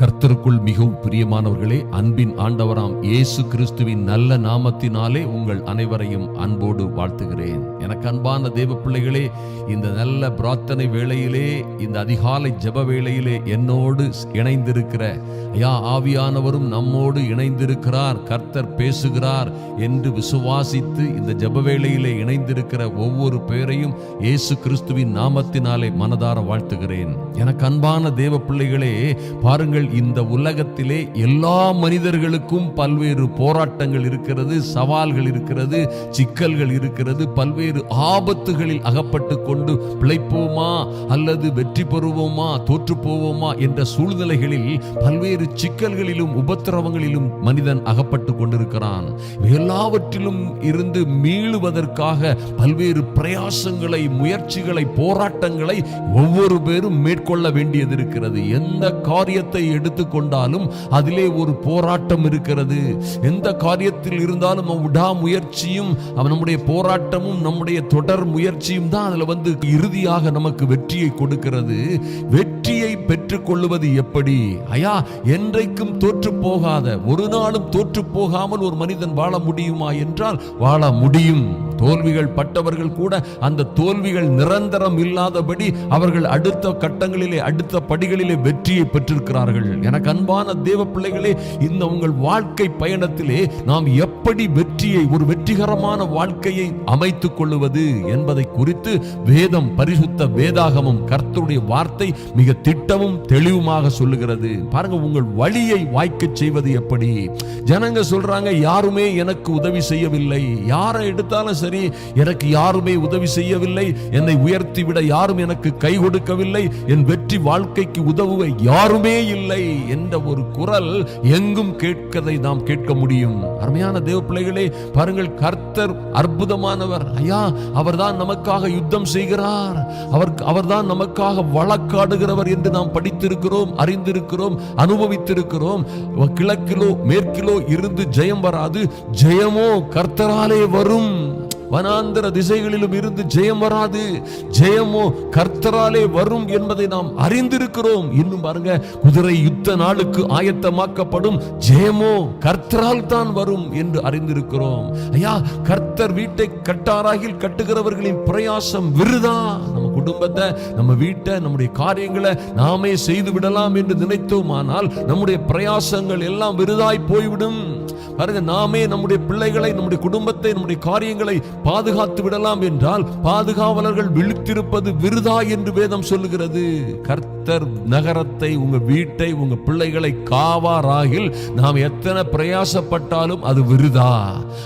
கர்த்தருக்குள் மிகவும் பிரியமானவர்களே அன்பின் ஆண்டவராம் இயேசு கிறிஸ்துவின் நல்ல நாமத்தினாலே உங்கள் அனைவரையும் அன்போடு வாழ்த்துகிறேன். எனக்கு அன்பான தேவ பிள்ளைகளே இந்த நல்ல பிரார்த்தனை வேளையிலே இந்த அதிகாலை ஜெப வேளையிலே என்னோடு இணைந்திருக்கிற ஐயா ஆவியானவரும் நம்மோடு இணைந்திருக்கிறார் கர்த்தர் பேசுகிறார் என்று விசுவாசித்து இந்த ஜப வேளையிலே இணைந்திருக்கிற ஒவ்வொரு பேரையும் இயேசு கிறிஸ்துவின் நாமத்தினாலே மனதார வாழ்த்துகிறேன். எனக்கு அன்பான தேவ பிள்ளைகளே பாருங்கள் இந்த உலகத்திலே எல்லா மனிதர்களுக்கும் பல்வேறு போராட்டங்கள் இருக்கிறது சவால்கள் இருக்கிறது சிக்கல்கள் இருக்கிறது பல்வேறு ஆபத்துகளில் அகப்பட்டு கொண்டு பிழைப்போமா அல்லது வெற்றி பெறுவோமா தோற்று போவோமா என்ற சூழ்நிலைகளில் பல்வேறு சிக்கல்களிலும் உபத்திரவங்களிலும் மனிதன் அகப்பட்டு கொண்டிருக்கிறான். எல்லாவற்றிலும் இருந்து மீளுவதற்காக பல்வேறு பிரயாசங்களை முயற்சிகளை போராட்டங்களை ஒவ்வொரு பேரும் மேற்கொள்ள வேண்டியது இருக்கிறது. எந்த காரியத்தை எடுத்துக்கொண்டாலும் அதிலே ஒரு போராட்டம் இருக்கிறது. எந்த காரியத்தில் இருந்தாலும் விடாமுயற்சியும் நம்முடைய போராட்டமும் நம்முடைய தொடர் முயற்சியும் தான் அதுல வந்து இறுதியாக நமக்கு வெற்றியை கொடுக்கிறது. வெற்றியை பெற்றுக்கொள்வது எப்படி? ஐயா என்றைக்கும் தோற்று போகாத ஒரு நாளும் தோற்று போகாமல் ஒரு மனிதன் வாழ முடியுமா என்றால் வாழ முடியும். தோல்விகள் பட்டவர்கள் கூட அந்த தோல்விகள் நிரந்தரம் இல்லாதபடி அவர்கள் அடுத்த கட்டங்களிலே அடுத்த படிகளிலே வெற்றியை பெற்றிருக்கிறார்கள். எனக்கு அன்பான தேவ பிள்ளைகளே இந்த உங்கள் வாழ்க்கை பயணத்திலே நாம் எப்படி வெற்றியை ஒரு வெற்றிகரமான வாழ்க்கையை அமைத்துக் கொள்ளுவது என்பதை குறித்து வேதம் பரிசுத்த வேதாகமும் கர்த்தருடைய வார்த்தை மிக திட்டமும் தெளிவுமாக சொல்லுகிறது. பாருங்க உங்கள் வழியை வாய்க்க செய்வது எப்படி? ஜனங்க சொல்றாங்க யாருமே எனக்கு உதவி செய்யவில்லை. யாரை எடுத்தாலும் சரி எனக்கு யாருமே உதவி செய்யவில்லை. என்னை உயர்த்தி விட யாரும் எனக்கு கை கொடுக்கவில்லை. என் வெற்றி வாழ்க்கைக்கு உதவுவ யாருமே இல்லை என்ற ஒரு குரல் எங்கும் கேட்கதை நாம் கேட்க முடியும். அருமையான தேவ பிள்ளைகளே பாருங்கள் கர்த்தர் அற்புதமானவர். ஐயா அவர்தான் நமக்காக யுத்தம் செய்கிறார். அவர் அவர்தான் நமக்காக வழக்காடுகிறவர் என்று நாம் படித்திருக்கிறோம் அறிந்திருக்கிறோம் அனுபவித்திருக்கிறோம். கிழக்கிலோ மேற்கிலோ இருந்து ஜெயம் வராது. ஜெயமோ கர்த்தராலே வரும். வனாந்தர திசைகளிலும் இருந்து ஜெயம் வராது. ஜெயமோ கர்த்தராலே வரும் என்பதை நாம் அறிந்திருக்கிறோம். இன்னும் பாருங்க குதிரை யுத்த நாளுக்கு ஆயத்தமாக்கப்படும் ஜெயமோ கர்த்தரால் தான் வரும் என்று அறிந்திருக்கிறோம். ஐயா கர்த்தர் வீட்டை கட்டாராகில் கட்டுகிறவர்களின் பிரயாசம் விருதா? குடும்பத்தை நம்ம வீட்டை நம்முடைய காரியங்களை நாமே செய்து விடலாம் என்று நினைத்தோமானால் நம்முடைய பிரயாசங்கள் எல்லாம் விருதாய் போய்விடும். பாருங்க நாமே நம்முடைய பிள்ளைகளை நம்முடைய குடும்பத்தை நம்முடைய காரியங்களை பாதுகாத்து விடலாம் என்றால் பாதுகாவலர்கள் விழித்திருப்பது விருதா என்று வேதம் சொல்லுகிறது. கர்த்தர் நகரத்தை உங்க வீட்டை உங்க பிள்ளைகளை காவாராகில் நாம் எத்தனை பிரயாசப்பட்டாலும் அது விருதா?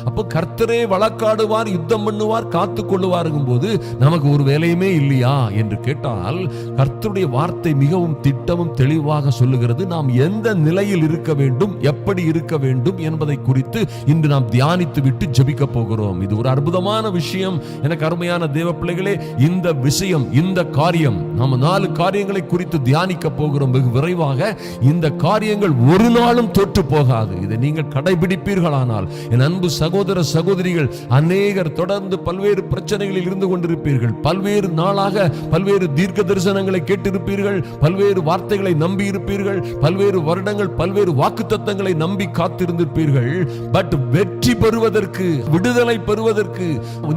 அப்போ கர்த்தரே வழக்காடுவார் யுத்தம் பண்ணுவார் காத்து கொள்ளுவாருங்கும் போது நமக்கு ஒரு வேலையுமே இல்லையா? என்று கேட்டால் கர்த்தருடைய வார்த்தை மிகவும் திட்டமும் தெளிவாக சொல்லுகிறது. நாம் எந்த நிலையில் இருக்க வேண்டும் எப்படி இருக்க வேண்டும் என்பதை குறித்து இன்று நாம் தியானித்து விட்டு ஜெபிக்க போகிறோம். இது ஒரு அற்புதமான விஷயம். எனக்கு அருமையான தேவ பிள்ளைகளே இந்த விஷயம் இந்த காரியம் நம்ம நாலு காரியங்களை குறித்து தியானிக்க போகிறோம். வெகு விரைவாக இந்த காரியங்கள் ஒரு நாளும் தொற்று போகாது. இதை நீங்கள் கடைபிடிப்பீர்களானால் என் அன்பு சகோதர சகோதரிகள் அநேகர் தொடர்ந்து பல்வேறு பிரச்சனைகளில் இருந்து கொண்டிருப்பீர்கள். பல்வேறு நாளாக பல்வேறு தீர்க்க தரிசனங்களை கேட்டிருப்பீர்கள் பல்வேறு வார்த்தைகளை நம்பி இருப்பீர்கள் பல்வேறு வருடங்கள் பல்வேறு வாக்குத்தத்தங்களை நம்பி காத்திருந்திருப்பீர்கள். பட் வெற்றி பெறுவதற்கு விடுதலை பெறுவதற்கு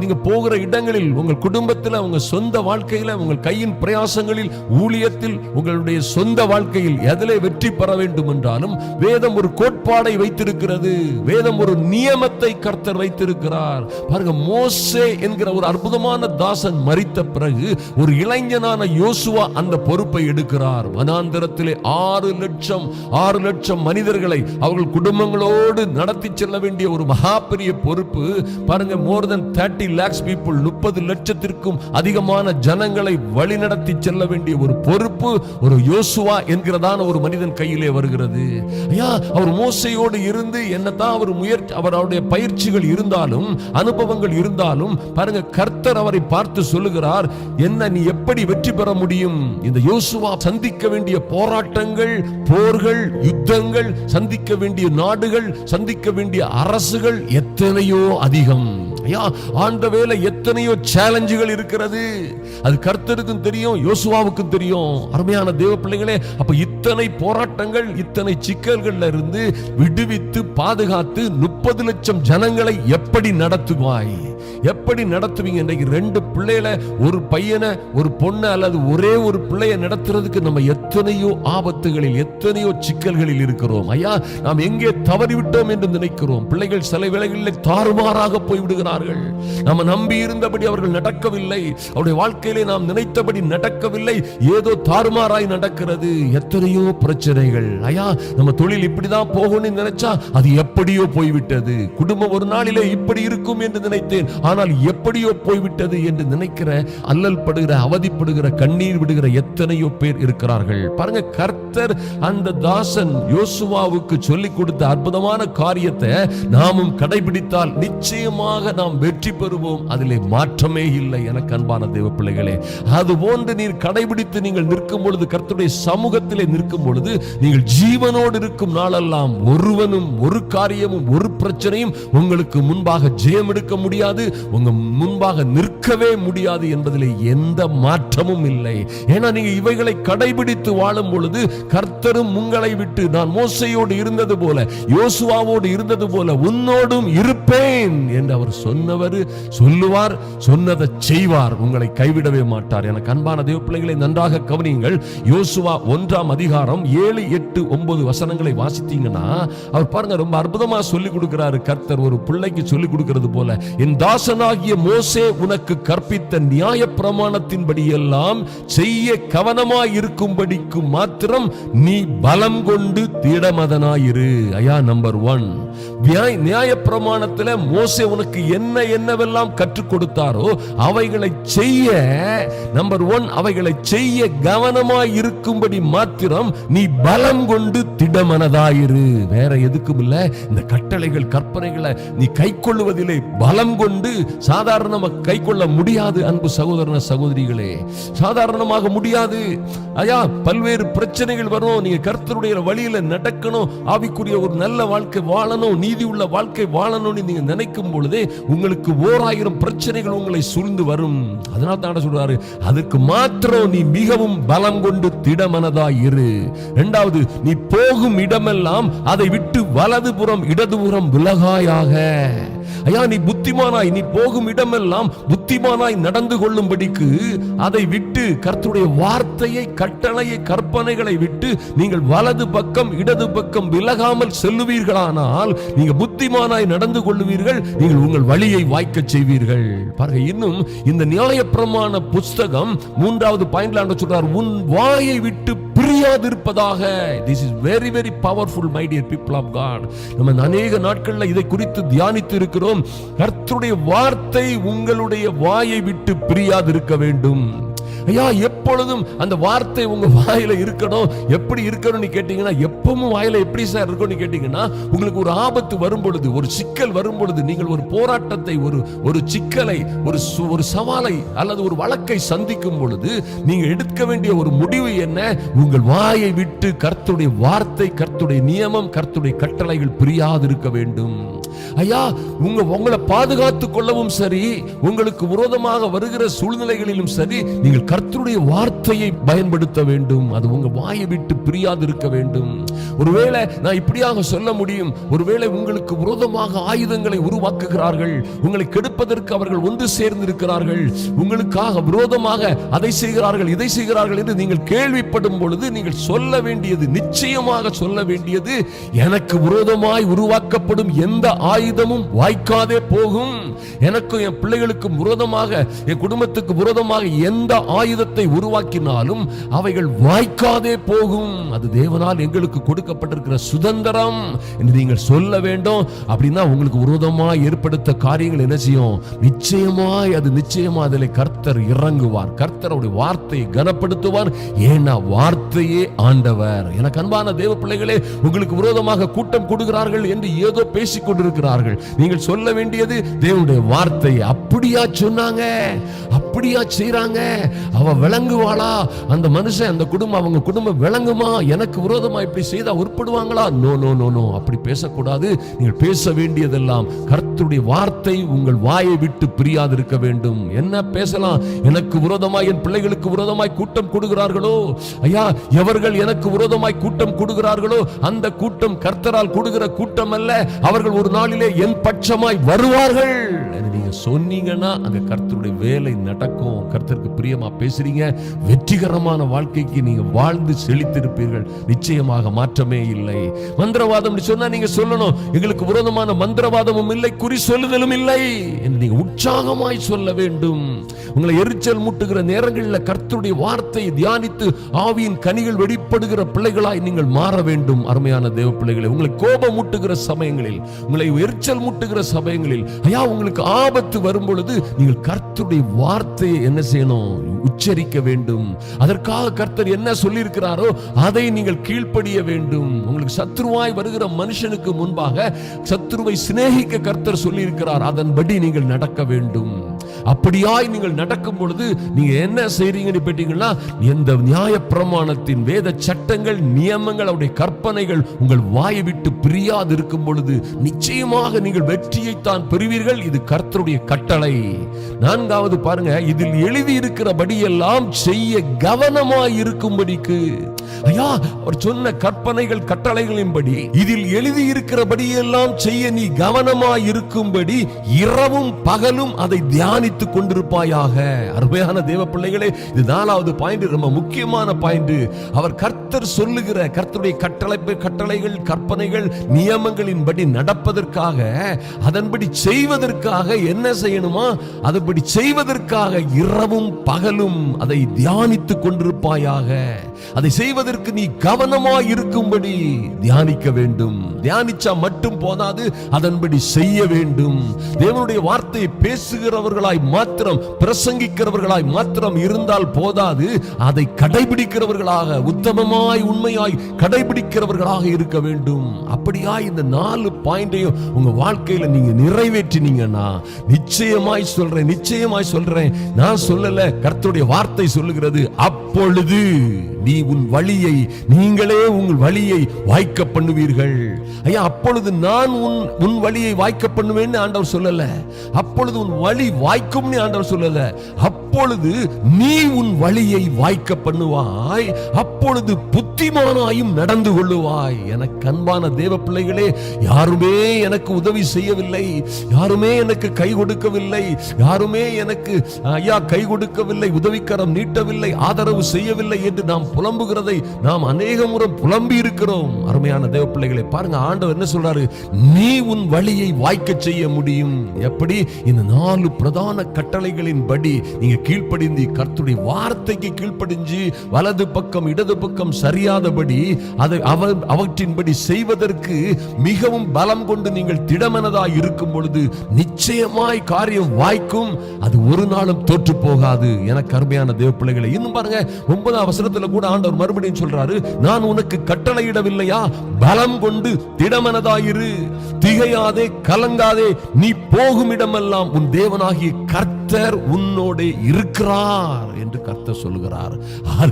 நீங்க போகிற இடங்களில் உங்கள் குடும்பத்தில் உங்க சொந்த வாழ்க்கையில உங்கள் கையின் பிரயாசங்களில் ஊழியத்தில் உங்களுடைய சொந்த வாழ்க்கையில் எதிலே வெற்றி பெற வேண்டும் என்றாலும் வேதம் ஒரு கோட்பாடை வைத்திருக்கிறது. வேதம் ஒரு நியமத்தை கர்த்தர் வைத்திருக்கிறார். பாருங்க மோசே என்கிற ஒரு அற்புதமான தாசன் மறித்த பிறகு ஒரு இளைஞனான யோசுவா அந்த பொறுப்பை எடுக்கிறார். வனாந்தரத்திலே ஆறு லட்சம் ஆறு லட்சம் மனிதர்களை அவர்கள் குடும்பங்களோடு நடத்தி செல்ல வேண்டிய ஒரு மகா பெரிய பொறுப்பு. பாருங்க more then thirty lakhs people முப்பது லட்சத்திற்கும் அதிகமான ஜனங்களை வழிநடத்தி செல்ல வேண்டிய ஒரு பொறுப்பு ஒரு யோசுவா என்கிறதான ஒரு மனிதன் கையிலே வருகிறது. ஐயா அவர் மோசையோடு இருந்து என்னதான் அவர் முயற்சி அவர் அவருடைய பயிற்சிகள் இருந்தாலும் அனுபவங்கள் இருந்தாலும் பாருங்க கர்த்தர் அவரை பார்த்து சொல்லுகிறார் என்ன நீ எப்படி வெற்றி பெற முடியும்? இந்த யோசுவா சந்திக்க வேண்டிய போராட்டங்கள் போர்கள் யுத்தங்கள் சந்திக்க வேண்டிய நாடுகள் சந்திக்க வேண்டிய அரசுகள் எத்தனையோ அதிகம். ஐயா ஆண்ட வேலை எத்தனையோ சேலஞ்சுகள் இருக்கிறது. அது கர்த்தருக்கும் தெரியும் யோசுவாவுக்கும் தெரியும். அருமையான தேவ பிள்ளைகளே அப்ப இத்தனை போராட்டங்கள் இத்தனை சிக்கல்கள்ல இருந்து விடுவித்து பாதுகாத்து முப்பது லட்சம் ஜனங்களை எப்படி நடத்துவாய்? எப்படி நடத்துவீங்க? இன்றைக்கு ரெண்டு பிள்ளைகளை ஒரு பையனை ஒரு பொண்ணை அல்லது ஒரே ஒரு பிள்ளையை நடத்துறதுக்கு நம்ம எத்தனையோ ஆபத்துகளில் எத்தனையோ சிக்கல்களில் இருக்கிறோம். ஐயா நாம் எங்கே தவறிவிட்டோம் என்று நினைக்கிறோம். பிள்ளைகள் சில வேளைகளில் தாறுமாறாக போய்விடுகிறார்கள். நம்ம நம்பி இருந்தபடி அவர்கள் நடக்கவில்லை. அவருடைய வாழ்க்கையிலே நாம் நினைத்தபடி நடக்கவில்லை. ஏதோ தாறுமாறாய் நடக்கிறது. எத்தனையோ பிரச்சனைகள். ஐயா நம்ம தொழில் இப்படிதான் போகணும்னு நினைச்சா அது எப்படியோ போய்விட்டது. குடும்பம் ஒரு நாளிலே இப்படி இருக்கும் என்று நினைத்தேன். ஆனால் எப்படியோ போய்விட்டது என்று நினைக்கிற அல்லல் படுகிற அவதிப்படுகிற கண்ணீர் விடுகிற எத்தனையோ பேர் இருக்கிறார்கள். பாருங்க கர்த்தர் அந்த தாசன் யோசுவாவுக்கு சொல்லிக் கொடுத்த அற்புதமான காரியத்தை நாமும் கடைபிடித்தால் நிச்சயமாக நாம் வெற்றி பெறுவோம். அதிலே மாற்றமே இல்லை எனக்கு அன்பான தேவ பிள்ளைகளே. அது போன்று நீர் கடைபிடித்து நீங்கள் நிற்கும் பொழுது கர்த்தருடைய சமூகத்திலே நிற்கும் பொழுது நீங்கள் ஜீவனோடு இருக்கும் நாளெல்லாம் ஒருவனும் ஒரு காரியமும் ஒரு பிரச்சனையும் உங்களுக்கு முன்பாக ஜெயம் எடுக்க முடியாது உங்க முன்பாக நிற்கவே முடியாது என்பதில் எந்த மாற்றமும் இல்லை. ஏன்னா நீங்க இவைகளை கடைபிடித்து வாழும் பொழுது கர்த்தரும் உங்களை விட்டு நான் மோசையோடு இருந்தது போல யோசுவாவோடு இருந்தது போல உன்னோடும் இருப்பேன் என்று அவர் சொன்னவர் சொல்லுவார். சொன்னதை செய்வார். உங்களை கைவிடவே மாட்டார். எனக்கு அன்பான தேவ பிள்ளைகளை நன்றாக கவனியுங்கள். யோசுவா ஒன்றாம் அதிகாரம் ஏழு எட்டு ஒன்பது வசனங்களை வாசித்தீங்கன்னா அவர் பாருங்க ரொம்ப அற்புதமா சொல்லி கொடுக்கிறாரு. கர்த்தர் ஒரு பிள்ளைக்கு சொல்லி கொடுக்கிறது போல என் தாசனாகிய மோசே உனக்கு கற்பித்த நியாய பிரமாணத்தின்படி எல்லாம் செய்ய கவனமாய் இருக்கும்படிக்கு மாத்திரம் நீ பலம் கொண்டு திடமதனாயிரு. ஐயா நம்பர் ஒன். நியாய பிரமாணத்துல மோசே உனக்கு என்ன என்னவெல்லாம் கற்றுக்கொண்டு கொடுத்தாரோ அவைகளை செய்ய நம்பர் ஒன் அவைகளை செய்ய கவனமாய் இருக்கும்படி மாத்திரம் நீ பலம் கொண்டு திடமனதாயிரு. வேற எதுக்கும் இல்ல இந்த கட்டளைகள் கற்பனைகளை நீ கை கொள்ளுவதிலே பலம் கொண்டு சாதாரணமா கை கொள்ள முடியாது அன்பு சகோதரன சகோதரிகளே. சாதாரணமாக முடியாது. ஐயா பல்வேறு பிரச்சனைகள் வரும். நீங்க கர்த்தருடைய வழியில நடக்கணும் ஆவிக்குரிய ஒரு நல்ல வாழ்க்கை வாழணும் நீதி உள்ள வாழ்க்கை வாழணும்னு நீங்க நினைக்கும் பொழுதே உங்களுக்கு ஓராயிரம் பிரச்சனைகள் உங்களை சூழ்ந்து வரும். அதனால தான் சொல்றாரு அதுக்கு மாத்திரம் நீ மிகவும் பலம் கொண்டு திடமனதாய் இரு. இரண்டாவது நீ போகும் இடமெல்லாம் அதை விட்டு வலதுபுறம் இடதுபுறம் விலகாயாக. ஐயா நீ புத்திமானாய் நீ போகும் இடமெல்லாம் புத்திமானாய் நடந்து கொள்ளும்படிக்கு அதை விட்டு கர்த்தருடைய வார்த்தையை கட்டளையை கற்பனைகளை விட்டு நீங்கள் வலது பக்கம் இடது பக்கம் விலகாமல் செல்லுவீர்களானால் நீங்க புத்திமானாய் நடந்து கொள்ளுவீர்கள் நீங்கள் உங்கள் வழியை வாய்க்க செய்வீர்கள். பாருங்க இன்னும் இந்த நியாயப்பிரமாண புஸ்தகம் மூன்றாவது பாயிண்ட்ல சொல்றார் உன் வாயை விட்டு பிரியாதிருப்பதாக. This is very very powerful my dear people of God நம்ம அநேக நாட்கள்ல இதை குறித்து தியானித்து இருக்கிறோம் கர்த்தருடைய வார்த்தை உங்களுடைய வாயை விட்டு பிரியாதிருக்க வேண்டும். ஐயா எப்பொழுதும் அந்த வார்த்தை உங்க வாயில இருக்கணும். எப்படி இருக்கணும்னு கேட்டீங்கன்னா எப்பவும் வாயில எப்படி சார் இருக்கும்னு கேட்டீங்கன்னா உங்களுக்கு ஒரு ஆபத்து வரும் பொழுது ஒரு சிக்கல் வரும் பொழுது நீங்கள் ஒரு போராட்டத்தை ஒரு ஒரு சிக்கலை ஒரு ஒரு சவாலை அல்லது ஒரு வழக்கை சந்திக்கும் பொழுது நீங்க எடுக்க வேண்டிய ஒரு முடிவு என்ன? உங்கள் வாயை விட்டு கர்த்துடைய வார்த்தை கர்த்துடைய நியமம் கர்த்துடைய கட்டளைகள் பிரியாதிருக்க வேண்டும். ஐயா உங்க உங்களை பாதுகாத்துக் கொள்ளவும் சரி உங்களுக்கு விரோதமாக வருகிற சூழ்நிலைகளிலும் சரி நீங்கள் கர்த்தருடைய வார்த்தையை பயன்படுத்த வேண்டும். அது உங்க வாயை விட்டு பிரியாது இருக்க வேண்டும். ஒருவேளை நான் இப்படியாக சொல்ல முடியும். ஒருவேளை உங்களுக்கு விரோதமாக ஆயுதங்களை உருவாக்குகிறார்கள். உங்களை கெடுப்பதற்கு அவர்கள் ஒன்று சேர்ந்திருக்கிறார்கள். உங்களுக்காக விரோதமாக அதை செய்கிறார்கள் இதை செய்கிறார்கள் என்று நீங்கள் கேள்விப்படும் பொழுது நீங்கள் சொல்ல வேண்டியது நிச்சயமாக சொல்ல வேண்டியது எனக்கு விரோதமாய் உருவாக்கப்படும் எந்த ஆயுதமும் வாய்க்காதே போகும். எனக்கும் என் பிள்ளைகளுக்கும் விரோதமாக என் குடும்பத்துக்கு விரோதமாக எந்த ஆயுதத்தை உருவாக்கினாலும் அவைகள் வாய்க்காதே போகும். அது தேவனால் எங்களுக்கு கொடுக்கப்பட்டிருக்கிற சுதந்திரம் என்று நீங்கள் சொல்ல வேண்டும். அப்படின்னா உங்களுக்கு விரோதமாய் ஏற்படுத்த காரியங்கள் என்ன செய்யும்? நிச்சயமாய் அது நிச்சயமா அதில் கர்த்தர் இறங்குவார். கர்த்தருடைய வார்த்தையை கனப்படுத்துவார். ஏன்னா வார்த்தையே ஆண்டவர். எனக்கு அன்பான தேவ பிள்ளைகளே உங்களுக்கு விரோதமாக கூட்டம் கொடுக்கிறார்கள் என்று ஏதோ பேசிக் கொண்டிருக்கிறார்கள். நீங்கள் சொல்ல வேண்டியது தேவனுடைய வார்த்தை அப்படியா சொன்னாங்க? அப்படியா செய்றாங்க? அவ விளங்குவாளா? அந்த மனுஷன் அந்த குடும்பம் அவங்க குடும்பம் விளங்குமா? எனக்கு விரோதமா இப்படி செய்தா உருப்படுவாங்களா? நோ நோ நோ நோ அப்படி பேசக்கூடாது. நீங்கள் பேச வேண்டியதெல்லாம் கர்த்தருடைய வார்த்தை உங்கள் வாயை விட்டு பிரியாது இருக்க வேண்டும். என்ன பேசலாம்? எனக்கு விரோதமாய் என் பிள்ளைகளுக்கு விரோதமாய் கூட்டம் கொடுக்கிறார்களோ? ஐயா எவர்கள் எனக்கு விரோதமாய் கூட்டம் கொடுக்கிறார்களோ? அந்த கூட்டம் கர்த்தரால் கொடுக்கிற கூட்டம் அல்ல. அவர்கள் ஒரு நாளிலே என் பட்சமாய் வருவார்கள். நீங்க சொன்னீங்கன்னா அங்க கர்த்தருடைய வேலை நடக்கும். கர்த்தருக்கு பிரியமா பேசுறீங்க? வெற்றிகரமான வாழ்க்கைக்கு நீங்க வாழ்ந்து செழித்திருப்பீர்கள். நிச்சயமாக மாற்றமே இல்லை. மந்திரவாதம் சொன்னா நீங்க சொல்லணும். எங்களுக்கு விரோதமான மந்திரவாதமும் இல்லை குறி சொல்லுதலும் இல்லை என்று நீங்க உற்சாகமாய் சொல்ல வேண்டும். உங்களை எரிச்சல் மூட்டுகிற நேரங்களில் கர்த்தருடைய வார்த்தையை தியானித்து ஆவியின் கனிகள் வெளிப்படுகிற பிள்ளைகளாய் நீங்கள் மாற வேண்டும் அருமையான தேவ பிள்ளைகளை. உங்களை கோபம் மூட்டுகிற சமயங்களில் உங்களை எரிச்சல் மூட்டுகிற சமயங்களில் ஐயா உங்களுக்கு ஆபத்து வரும் பொழுது நீங்கள் கர்த்தருடைய வார்த்தையை என்ன செய்யணும்? உச்சரிக்க வேண்டும். அதற்காக கர்த்தர் என்ன சொல்லியிருக்கிறாரோ அதை நீங்கள் கீழ்ப்படிய வேண்டும். உங்களுக்கு சத்ருவாய் வருகிற மனுஷனுக்கு முன்பாக சத்ருவை சிநேகிக்க கர்த்தர் சொல்லியிருக்கிறார். அதன்படி நீங்கள் நடக்க வேண்டும். அப்படியாய் நீங்கள் நடக்கும் பொழுது நீங்க என்ன செய்றீங்கன்னு கேட்டீங்கன்னா எந்த நியாய பிரமாணத்தின் வேத சட்டங்கள் நியமங்கள் அவருடைய கற்பனைகள் உங்கள் வாயை விட்டு பிரியாது இருக்கும் பொழுது நிச்சயமாக நீங்கள் வெற்றியைத்தான் பெறுவீர்கள். இது கர்த்தருடைய கட்டளை. நான்காவது பாருங்க இதில் எழுதி இருக்கிறபடி எல்லாம் செய்ய கவனமாய் இருக்கும்படிக்கு. ஐயா அவர் சொன்ன கற்பனைகள் கட்டளைகளின்படி இதில் எழுதி இருக்கிறபடி எல்லாம் செய்ய நீ கவனமாய் இருக்கும்படி இரவும் பகலும் அதை தியானித்துக் கொண்டிருப்பாயாக. அருமையான தேவ பிள்ளைகளே இது நாலாவது பாயிண்ட் ரொம்ப முக்கியமான பாயிண்ட் அவர் கர்த்தர் சொல்லுகிற கர்த்தருடைய கட்டளை கட்டளைகள் கற்பனைகள் நியமங்களின்படி நடப்பதற்காக அதன்படி செய்வதற்காக என்ன செய்யணுமா? அதன்படி செய்வதற்காக இரவும் பகலும் அதை தியானித்துக் கொண்டிருப்பாயாக. அதை செய்வதற்கு நீ கவனமாய் இருக்கும்படி தியானிக்க வேண்டும். தியானிச்சா மட்டும் போதாது அதன்படி செய்ய வேண்டும். தேவனுடைய வார்த்தையை பேசுகிறவர்களாய் மாத்திரம் பிரசங்கிக்கிறவர்களாய் மாத்திரம் இருந்தால் போதாது அதை கடைபிடிக்கிறவர்களாக உத்தமமாய் உண்மையாய் கடைபிடிக்கிறவர்களாக இருக்க வேண்டும். அப்படியா இந்த நாலு பாயிண்டையும் உங்க வாழ்க்கையில நீங்க நிறைவேற்றினீங்கன்னா நிச்சயமாய் சொல்றேன் நிச்சயமாய் சொல்றேன். நான் சொல்லல கர்த்தருடைய வார்த்தை சொல்லுகிறது. அப்பொழுது நீ உன் வழியை நீங்களே உங்கள் வழியை வாய்க்க பண்ணுவீர்கள். ஐயா அப்பொழுது நான் உன் உன் வழியை வாய்க்க பண்ணுவேன்னு ஆண்டவர் சொல்லல. அப்பொழுது உன் வழி வாய்க்கும்னு ஆண்டவர் சொல்லல. அப்பொழுது நீ உன் வழியை வாய்க்க பண்ணுவாய் அப்பொழுது புத்திமானாயும் நடந்து கொள்ளுவாய். எனக்கு அன்பான தேவ பிள்ளைகளே யாருமே எனக்கு உதவி செய்யவில்லை யாருமே எனக்கு கை கொடுக்கவில்லை யாருமே எனக்கு ஐயா கை கொடுக்கவில்லை உதவிக்கரம் நீட்டவில்லை ஆதரவு செய்யவில்லை என்று நாம் புலம்புகிறதை நாம் அநேக முறை புலம்பி இருக்கிறோம். அருமையான தேவ பிள்ளைகளை பாருங்க ஆண்டவர் என்ன சொல்றாரு? நீ உன் வழியை வாய்க்க செய்ய முடியும். எப்படி? இந்த நாலு பிரதான கட்டளைகளின் படி நீங்க கீழ்ப்படிந்து கர்த்துடைய வார்த்தைக்கு கீழ்ப்படிஞ்சு வலது பக்கம் இடது பக்கம் சரியாதபடி அதை அவ அவற்றின்படி செய்வதற்கு மிகவும் பலம் கொண்டு நீங்கள் திடமனதாய் இருக்கும் பொழுது நிச்சயமாய் காரியம் வாய்க்கும். அது ஒரு நாளும் தோற்று போகாது. எனக்கு கருமையான தேவ பிள்ளைகளை இன்னும் பாருங்க ஒன்பதாம் அவசரத்துல கூட ஆண்டவர் மறுபடியும் சொல்றாரு நான் உனக்கு கட்டளையிடவில்லையா? பலம் கொண்டு திடமனதாயிரு. திகையாதே கலங்காதே நீ போகும் இடமெல்லாம் உன் தேவனாகிய கர்த்தர் உன்னோட இருக்கிறார் என்று கர்த்தர் சொல்லுகிறார்.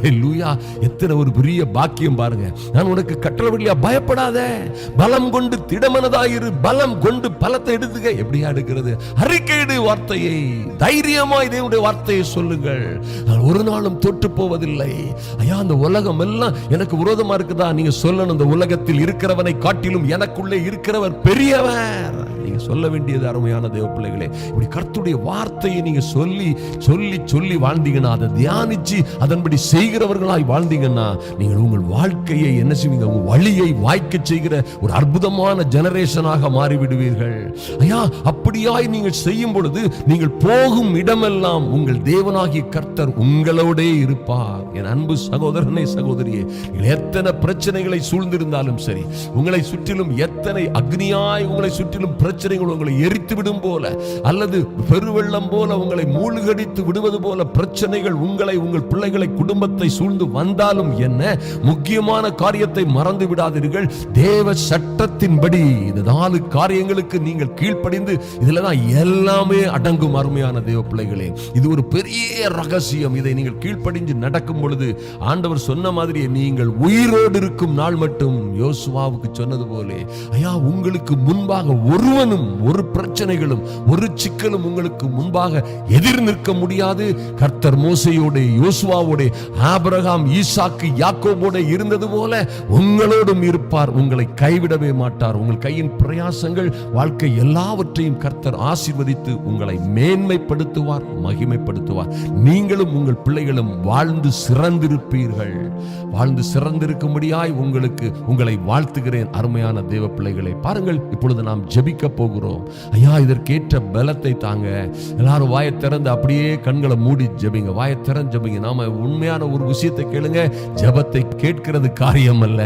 லூயா எத்தனை ஒரு பெரிய பாக்கியம் பாருங்க. நான் உனக்கு கட்டளவில்லையா பயப்படாத. பலம் கொண்டு திடமனதாயிரு. பலம் கொண்டு பலத்தை எடுத்துக்க. எப்படியா எடுக்கிறது? அறிக்கையிடு வார்த்தையை. தைரியமாய் தேவனுடைய வார்த்தையை சொல்லுங்கள். நான் ஒரு நாளும் தொட்டு போவதில்லை. ஐயா அந்த உலகம் எல்லாம் எனக்கு விரோதமா இருக்குதா? நீங்க சொல்லணும். இந்த உலகத்தில் இருக்கிறவனை காட்டிலும் எனக்குள்ளே இருக்கிறவர் பெரியவர். நீங்க சொல்ல வேண்டியது அருமையான தேவ பிள்ளைகளே இப்படி கர்த்துடைய வார்த்தையை நீங்க சொல்லி சொல்லி சொல்லி வாழ்ந்தீங்கன்னா அதை தியானிச்சு அதன்படி செய்கிறவர்களாய் வாழ்ந்தீங்கன்னா நீங்கள் உங்கள் வாழ்க்கையை என்ன செய்வீங்க? உங்கள் வழியை வாய்க்க செய்கிற ஒரு அற்புதமான ஜெனரேஷனாக மாறிவிடுவீர்கள். ஐயா அப்படியாய் நீங்கள் செய்யும் பொழுது நீங்கள் போகும் இடமெல்லாம் உங்கள் தேவனாகிய கர்த்தர் உங்களோடே இருப்பார். என் அன்பு சகோதரனே சகோதரியே நீங்கள் எத்தனை பிரச்சனைகளை சூழ்ந்திருந்தாலும் சரி உங்களை சுற்றிலும் எத்தனை அக்னியாய் உங்களை சுற்றிலும் பிரச்சனை பிரச்சனைகள் உங்களை எரித்து விடும் போல அல்லது பெருவெள்ளம் போல உங்களை மூழ்கடித்து விடுவது போல பிரச்சனைகள் உங்களை உங்கள் பிள்ளைகளை குடும்பத்தை சூழ்ந்து வந்தாலும் என்ன முக்கியமான காரியத்தை மறந்து விடாதீர்கள். தேவ சட்டத்தின்படி இந்த நாலு காரியங்களுக்கு நீங்கள் கீழ்ப்படிந்து இதுல தான் எல்லாமே அடங்கும் அருமையான தேவ பிள்ளைகளே. இது ஒரு பெரிய ரகசியம். இதை நீங்கள் கீழ்ப்படிஞ்சு நடக்கும் பொழுது ஆண்டவர் சொன்ன மாதிரியே நீங்கள் உயிரோடு இருக்கும் நாள் மட்டும். யோசுவாவுக்கு சொன்னது போலே ஐயா உங்களுக்கு முன்பாக ஒருவனும் ஒரு பிரச்சனைகளும் ஒரு சிக்கலும் உங்களுக்கு முன்பாக எதிர் நிற்க முடியாது. கர்த்தர் மோசையோட யோசுவாவோட ஆபரகாம் ஈசாக்கு யாக்கோபோட இருந்தது போல உங்களோடும் இருப்பார். உங்களை கைவிடவே மாட்டார். உங்கள் கையின் பிரயாசங்கள் வாழ்க்கை எல்லாவற்றையும் கர்த்தர் ஆசீர்வதித்து உங்களை மேன்மைப்படுத்துவார் மகிமைப்படுத்துவார். நீங்களும் உங்கள் பிள்ளைகளும் வாழ்ந்து சிறந்திருப்பீர்கள். வாழ்ந்து சிறந்திருக்கும்படியாய் உங்களுக்கு உங்களை வாழ்த்துகிறேன் அருமையான தேவ பிள்ளைகளை. பாருங்கள் இப்பொழுது நாம் ஜெபிக்க போகிறோம். ஐயா இதற்கேற்ற பலத்தை தாங்க. எல்லாரும் வாயை திறந்து அப்படியே கண்களை மூடி ஜபிங்க. வாயை திறந்து ஜபிங்க. நாம உண்மையான ஒரு விஷயத்தை கேளுங்க. ஜெபத்தை கேட்கிறது காரியம் அல்ல.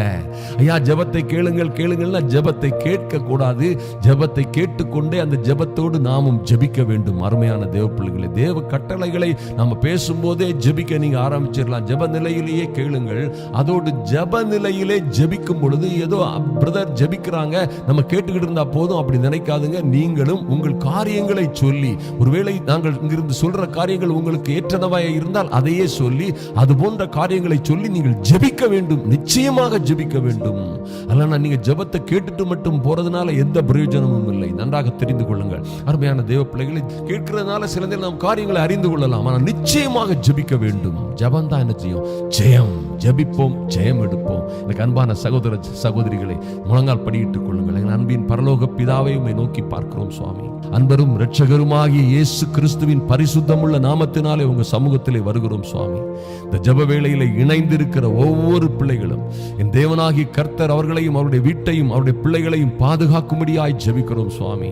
ஐயா ஜபத்தை கேளுங்கள் கேளுங்கள்னா ஜெபத்தை கேட்க கூடாது ஜபத்தை கேட்டுக்கொண்டே அந்த ஜெபத்தோடு நாமும் ஜெபிக்க வேண்டும். அருமையான தேவ பிள்ளைகளை தேவ கட்டளைகளை நம்ம பேசும்போதே ஜெபிக்க நீங்க ஆரம்பிச்சிடலாம். ஜெப நிலையிலேயே கேளுங்கள். அதோடு ஜெப நிலையிலே ஜெபிக்கும் பொழுது ஏதோ பிரதர் ஜெபிக்கிறாங்க. நம்ம கேட்டுக்கிட்டு இருந்தா போதும். அப்படி நினைக்காதுங்க நீங்களும் உங்கள் காரியங்களை சொல்லி ஒருவேளை நாங்கள் இங்கிருந்து சொல்ற காரியங்கள் உங்களுக்கு ஏற்றனவாய் இருந்தால் அதையே சொல்லி அது போன்ற காரியங்களை சொல்லி நீங்கள் ஜெபிக்க வேண்டும். நிச்சயமாக ஜெபிக்க வேண்டும். அல்லனா நீங்க ஜெபத்தை கேட்டுட்டு மட்டும் போறதுனால எந்த பிரயோஜனமும் இல்லை. நன்றாக தெரிந்து கொள்ளுங்கள். அருமையான தேவ பிள்ளைகளை கேட்கிறதுனால சில நேரம் நாம் காரியங்களை அறிந்து கொள்ளலாம். ஆனால் நிச்சயமாக ஜெபிக்க வேண்டும். ஜெபம் தான் என்ன செய்யும்? ஜெயம். ஜபிப்போம் ஜெயம் எடுப்போம். எனக்கு அன்பான சகோதர சகோதரிகளை முழங்கால் படியிட்டுக் கொள்ளுங்கள். எங்கள் அன்பின் பரலோக பிதாவை உம்மை நோக்கி பார்க்கிறோம் சுவாமி. அன்பரும் இரட்சகருமாகிய இயேசு கிறிஸ்துவின் பரிசுத்தமுள்ள நாமத்தினாலே உங்க சமூகத்திலே வருகிறோம் சுவாமி. இந்த ஜப வேளையில இணைந்திருக்கிற ஒவ்வொரு பிள்ளைகளும் என் தேவனாகி கர்த்தர் அவர்களையும் அவருடைய வீட்டையும் அவருடைய பிள்ளைகளையும் பாதுகாக்கும்படியாய் ஜபிக்கிறோம் சுவாமி.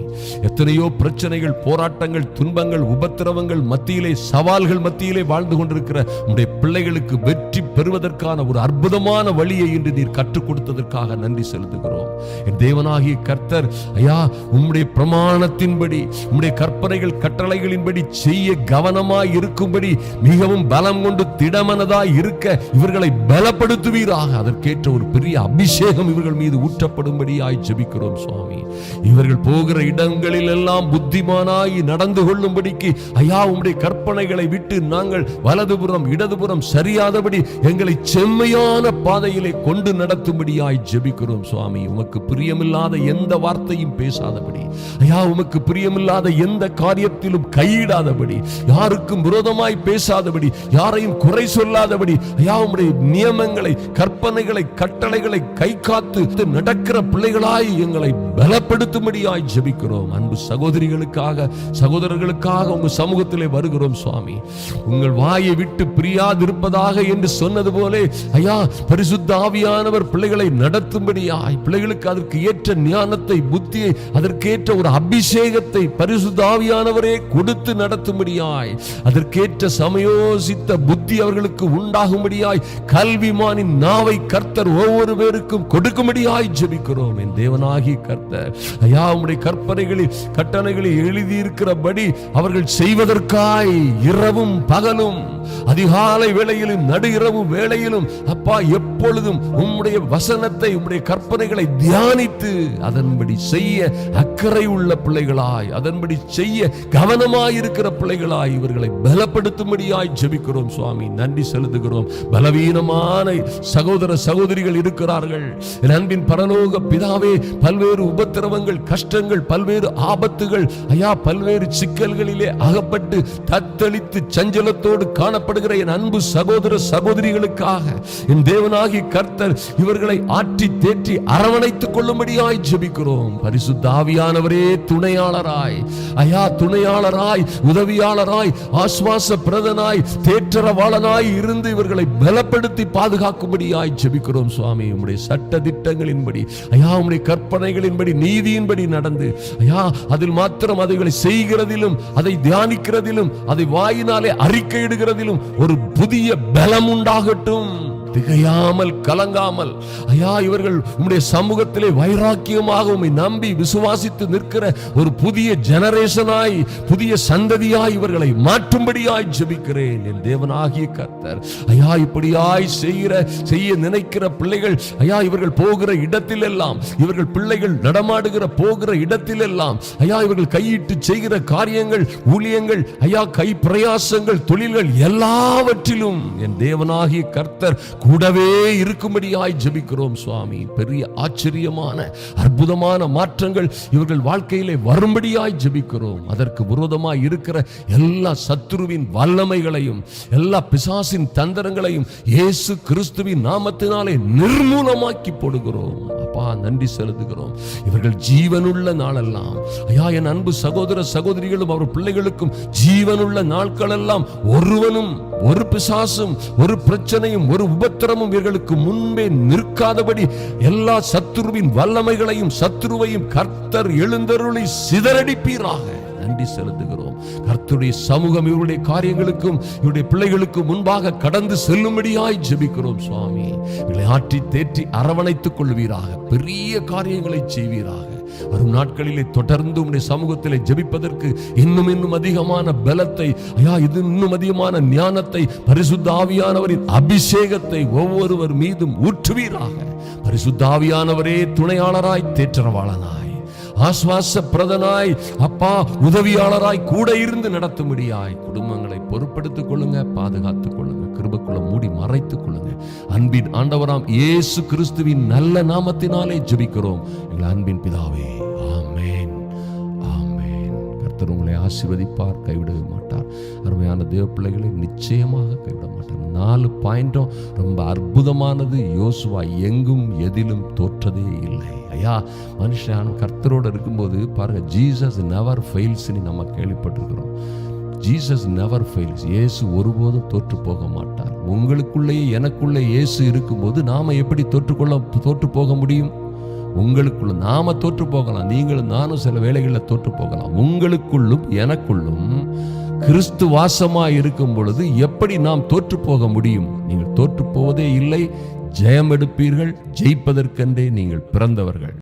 எத்தனையோ பிரச்சனைகள் போராட்டங்கள் துன்பங்கள் உபத்திரவங்கள் மத்தியிலே சவால்கள் மத்தியிலே வாழ்ந்து கொண்டிருக்கிற உடைய பிள்ளைகளுக்கு வெற்றி பெறுவதற்கான ஒரு அற்புதமான வழியை இன்று நீர் கற்றுக் கொடுத்ததற்காக நன்றி செலுத்துகிறோம். என் தேவனாகிய கர்த்தர் ஐயா உம்முடைய பிரமாணத்தின்படி உம்முடைய கற்பனைகள் கட்டளைகளின்படி செய்ய கவனமாய் இருக்கும்படி மிகவும் பலம் கொண்டு திடமனதாய் இருக்க இவர்களை பலப்படுத்துவீராக. அதற்கேற்ற ஒரு பெரிய அபிஷேகம் இவர்கள் மீது ஊற்றப்படும்படியாய் ஜெபிக்கிறோம் சுவாமி. இவர்கள் போகிற இடங்களில் எல்லாம் புத்திமானாய் நடந்து கொள்ளும்படிக்கு ஐயா உம்முடைய கற்பனைகளை விட்டு நாங்கள் வலதுபுறம் இடதுபுறம் சரியாதபடி எங்களை செம்மையான பாதையிலே கொண்டு நடத்தும்படியாய் ஜெபிக்கிறோம் சுவாமி. உமக்கு பிரியமில்லாத எந்த வார்த்தையும் பேசாதபடி ஐயா உமக்கு பிரியமில்லாத எந்த காரியத்திலும் கையிடாதபடி யாருக்கும் விரோதமாய் பேசாதபடி யாரையும் குறை சொல்லாதபடி ஐயா உம்முடைய நியமங்களை கற்பனைகளை கட்டளைகளை கை காத்து நடக்கிற பிள்ளைகளாய் எங்களை பலப்படுத்தும்படியாய் ஜபிக்கிறோம். அன்பு சகோதரிகளுக்காக சகோதரர்களுக்காக உங்க சமூகத்திலே வருகிறோம் சுவாமி. உங்கள் வாயை விட்டு பிரியாதிருப்பதாக என்று சொன்னது போலே ஐயா பரிசுத்த ஆவியானவர் பிள்ளைகளை நடத்தும்படியாய் பிள்ளைகளுக்கு அதற்கு ஏற்ற ஞானத்தை புத்தியை அதற்கேற்ற ஒரு அபிஷேகத்தை பரிசுதாவியானவரே கொடுத்து நடத்தும்படியாய் அதற்கேற்ற சமயோசித்த புத்தி அவர்களுக்கு உண்டாகும்படியாய் கல்விமானின் நாவை கர்த்தர் ஒவ்வொரு பேருக்கும் கொடுக்கும்படியாய் ஜெபிக்கிறோம். என் தேவனாகி கர்த்தர் ஐயா உடைய கற்பனைகளில் கட்டளைகளில் எழுதியிருக்கிறபடி அவர்கள் செய்வதற்காய் இரவும் பகலும் அதிகாலை வேளையிலும் நடு இரவு வேளையிலும் அப்பா எப்பொழுதும் உம்முடைய வசனத்தை உம்முடைய கற்பனைகளை தியானித்து அதன்படி செய்ய அக்கறை உள்ள பிள்ளைகளாய் அதன்படி செய்ய கவனமாய் இருக்கிற பிள்ளைகளாய் இவர்களை பலப்படுத்தும்படியாய் ஜெபிக்கிறோம் சுவாமி. நன்றி செலுத்துகிறோம். பலவீனமான சகோதர சகோதரிகள் இருக்கிறார்கள். என் அன்பின் பரலோக பிதாவே பல்வேறு உபத்திரவங்கள் கஷ்டங்கள் பல்வேறு ஆபத்துகள் ஐயா பல்வேறு சிக்கல்களிலே அகப்பட்டு தத்தளித்து சஞ்சலத்தோடு காணப்படுகிற என் அன்பு சகோதர சகோதரிகளுக்காக என் தேவனாகி கர்த்தர் இவர்களை ஆற்றி தேற்றி அரவணைத்துக் கொள்ளும்படியாய் ஜெபிக்கிறோம். பரிசுத்தா ஆவியானவரே துணையாளராய். ஐயா துணையாளராய் உதவியாளராய் ஆஸ்வாச பிரதனாய் தேற்றரவாளனாய் இருந்து இவர்களை பலப்படுத்தி பாதுகாக்கும்படியாய் ஜெபிக்கிறோம் சுவாமி. உம்முடைய சட்ட திட்டங்களின்படி ஐயா உம்முடைய கற்பனைகளின்படி நீதியின்படி நடந்து ஐயா அதில் மாத்திரம் அதைகளை செய்கிறதிலும் அதை தியானிக்கிறதிலும் அதை வாயினாலே அறிக்கையிடுகிறதிலும் ஒரு புதிய பலம் உண்டாகட்டும். திகையாமல் கலங்காமல் ஐயா இவர்கள் உம்முடைய சமூகத்திலே வைராக்கியமாக உம்மை நம்பி விசுவாசித்து நிற்கிற ஒரு புதிய ஜெனரேஷனாய் புதிய சந்ததியாய் இவர்களை மாற்றும்படியாய் ஜெபிக்கிறேன் என் தேவனாகிய கர்த்தர். ஐயா இப்படியாய் செய்கிற செய்ய நினைக்கிற பிள்ளைகள் ஐயா இவர்கள் போகிற இடத்திலெல்லாம் இவர்கள் பிள்ளைகள் நடமாடுகிற போகிற இடத்திலெல்லாம் ஐயா இவர்கள் கையிட்டு செய்கிற காரியங்கள் ஊழியங்கள் ஐயா கை பிரயாசங்கள் தொழில்கள் எல்லாவற்றிலும் என் தேவனாகிய கர்த்தர் கூடவே இருக்கும்படியாய் ஜபிக்கிறோம் சுவாமி. பெரிய ஆச்சரியமான அற்புதமான மாற்றங்கள் இவர்கள் வாழ்க்கையிலே வரும்படியாய் ஜபிக்கிறோம். அதற்கு விரோதமாய் இருக்கிற எல்லா சத்ருவின் வல்லமைகளையும் எல்லா பிசாசின் தந்திரங்களையும் இயேசு கிறிஸ்துவின் நாமத்தினாலே நிர்மூலமாக்கி போடுகிறோம். அப்பா நன்றி செலுத்துகிறோம். இவர்கள் ஜீவனுள்ள நாளெல்லாம் ஐயா என் அன்பு சகோதர சகோதரிகளும் அவர் பிள்ளைகளுக்கும் ஜீவனுள்ள நாட்களெல்லாம் ஒருவனும் ஒரு பிசாசும் ஒரு பிரச்சனையும் ஒரு உப உபத்திரமும் இவர்களுக்கு முன்பே நிற்காதபடி எல்லா சத்துருவின் வல்லமைகளையும் சத்துருவையும் கர்த்தர் எழுந்தருளி சிதறடிப்பீராக. நன்றி செலுத்துகிறோம். கர்த்தருடைய சமூகம் இவருடைய காரியங்களுக்கும் இவருடைய பிள்ளைகளுக்கும் முன்பாக கடந்து செல்லும்படியாய் ஜெபிக்கிறோம் சுவாமி. இவர்களை ஆற்றி தேற்றி அரவணைத்துக் கொள்வீராக. பெரிய காரியங்களை செய்வீராக. வரும் நாட்களிலே தொடர்ந்து உடைய சமூகத்திலே ஜெபிப்பதற்கு இன்னும் இன்னும் அதிகமான பலத்தை ஐயா இது இன்னும் அதிகமான ஞானத்தை பரிசுத்த ஆவியானவரின் அபிஷேகத்தை ஒவ்வொருவர் மீதும் ஊற்றுவீராக. பரிசுத்த ஆவியானவரே துணையாளராய் தேற்றரவாளனாய். ஆஸ்வாச பிரதனாய் அப்பா உதவியாளராய் கூட இருந்து நடத்தும்படியாய் குடும்பங்கள் பொருட்படுத்திக் கொள்ளுங்க பாதுகாத்துக் கொள்ளுங்க கிருபக்குள்ள மூடி மறைத்துக் கொள்ளுங்க. அன்பின் ஆண்டவராம் இயேசு கிறிஸ்துவின் நல்ல நாமத்தினாலே ஜபிக்கிறோம். எங்கள் அன்பின் பிதாவே ஆமென். ஆமேன். கர்த்தர் உங்களை ஆசீர்வதிப்பார் கைவிடவே மாட்டார். அருமையான தேவ பிள்ளைகளை நிச்சயமாக கைவிட மாட்டார். நாலு பாயிண்டும் ரொம்ப அற்புதமானது. யோசுவா எங்கும் எதிலும் தோற்றதே இல்லை. ஐயா மனுஷன் கர்த்தரோடு இருக்கும்போது பாருங்க ஜீசஸ் நெவர் ஃபெயில்ஸ்னு நம்ம கேள்விப்பட்டிருக்கிறோம். ஜீசஸ் நெவர் ஃபெயில்ஸ் இயேசு ஒருபோதும் தோற்று போக மாட்டார். உங்களுக்குள்ளேயே எனக்குள்ளே இயேசு இருக்கும்போது நாம் எப்படி தோற்றுக்கொள்ள தோற்று போக முடியும்? உங்களுக்குள்ள நாம தோற்று போகலாம். நீங்களும் நானும் சில வேளைகளில் தோற்று போகலாம். உங்களுக்குள்ளும் எனக்குள்ளும் கிறிஸ்து வாசமாக இருக்கும் பொழுது எப்படி நாம் தோற்று போக முடியும்? நீங்கள் தோற்று போவதே இல்லை. ஜெயம் எடுப்பீர்கள் ஜெயிப்பதற்கென்றே நீங்கள் பிறந்தவர்கள்.